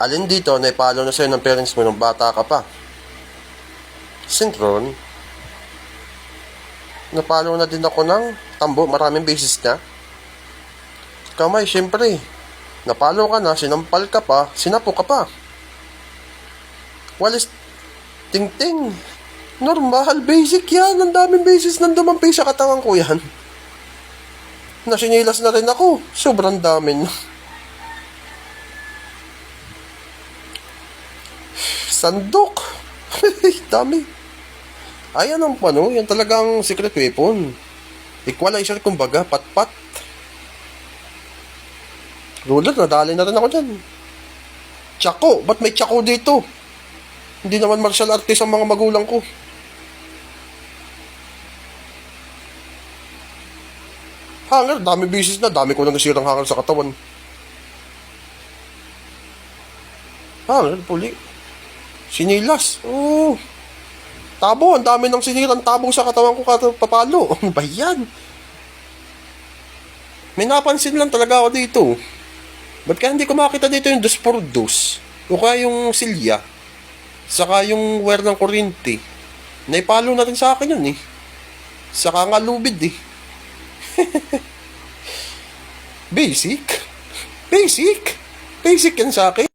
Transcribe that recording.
Alin dito, naipalo na sa'yo ng parents mo nung bata ka pa? Synchron, napalo na din ako ng tambo, maraming beses na. Kamay, syempre, napalo ka na, sinampal ka pa, sinapo ka pa. Walis, ting-ting. Normal, basic yan. Ang daming beses nang dumampi sa katawan ko yan. Nasinilas na rin ako. Sobrang dami na. Sandok. dami. Ayan ang ano, yan talagang secret weapon. Equalizer kumbaga, pat-pat. Ruler, nadali na rin ako dyan. Tsako, ba't may tsako dito? Hindi naman martial artist ang mga magulang ko. Hanger, dami bisis na, dami ko nang nasirang hanger sa katawan. Hanger, puli. Sinilas, oo. Tabo, ang dami ng sinirang tabo sa katawan ko papalo. Ano ba yan? May napansin lang talaga ako dito. Ba't kaya hindi ko makita dito yung dos por dos? O kaya yung silya? Saka yung wire ng kuryente. Naipalo na rin sa akin yun eh. Saka nga lubid eh. Basic? Basic? Basic yan sa akin.